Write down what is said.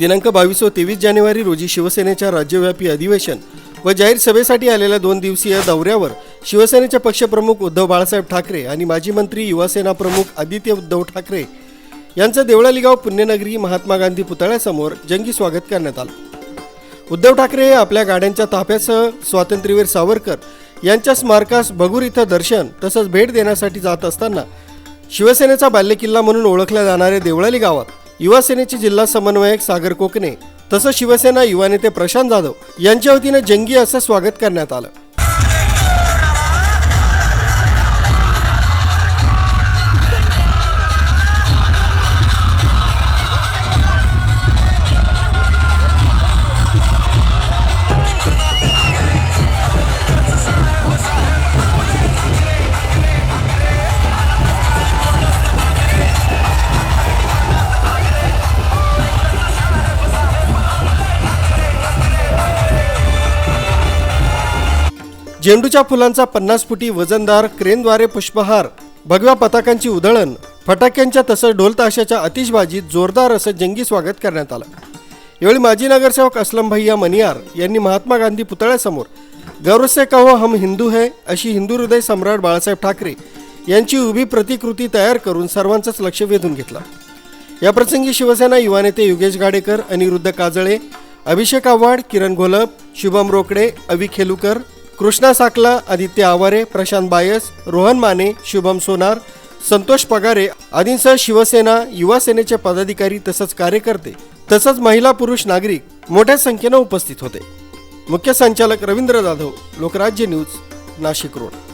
दिनांक बावीस व तेवीस जानेवारी रोजी शिवसेनेच्या राज्यव्यापी अधिवेशन व जाहीर सभेसाठी आलेल्या दोन दिवसीय दौऱ्यावर शिवसेनेचे पक्षप्रमुख उद्धव बाळासाहेब ठाकरे आणि माजी मंत्री युवासेना प्रमुख आदित्य उद्धव ठाकरे यांचं देवळालीगाव पुण्यनगरी महात्मा गांधी पुतळ्यासमोर जंगी स्वागत करण्यात आलं. उद्धव ठाकरे हे आपल्या गाड्यांच्या ताफ्यासह स्वातंत्र्यवीर सावरकर यांच्या स्मारकास भगूर इथं दर्शन तसंच भेट देण्यासाठी जात असताना शिवसेनेचा बाल्यकिल्ला म्हणून ओळखल्या जाणाऱ्या देवळाली गावात युवासेनेचे जिल्हा समन्वयक सागर कोकणे तसंच शिवसेना युवा नेते प्रशांत जाधव यांच्या वतीनं जंगी असं स्वागत करण्यात आलं. झेंडूच्या फुलांचा पन्नास फुटी वजनदार क्रेनद्वारे पुष्पहार भगव्या पताकांची उधळण फटाक्यांच्या तसंच ढोलताशाच्या आतिषबाजीत जोरदार असं जंगी स्वागत करण्यात आलं. यावेळी माजी नगरसेवक असलम भैया मनियार यांनी महात्मा गांधी पुतळ्यासमोर गौरव से कहो हम हिंदू है अशी हिंदू हृदय सम्राट बाळासाहेब ठाकरे यांची उभी प्रतिकृती तयार करून सर्वांचंच लक्ष वेधून घेतलं. याप्रसंगी शिवसेना युवा नेते योगेश गाडेकर अनिरुद्ध काजळे अभिषेक आव्हाड किरण घोलप शुभम रोकडे अवि खेलुकर कृष्णा साकला आदित्य आवारे प्रशांत बायस रोहन माने शुभम सोनार संतोष पगारे आदींसह शिवसेना युवा सेनेचे पदाधिकारी तसंच कार्यकर्ते तसंच महिला पुरुष नागरिक मोठ्या संख्येनं उपस्थित होते. मुख्य संचालक रवींद्र जाधव लोकराज्य न्यूज नाशिक रोड.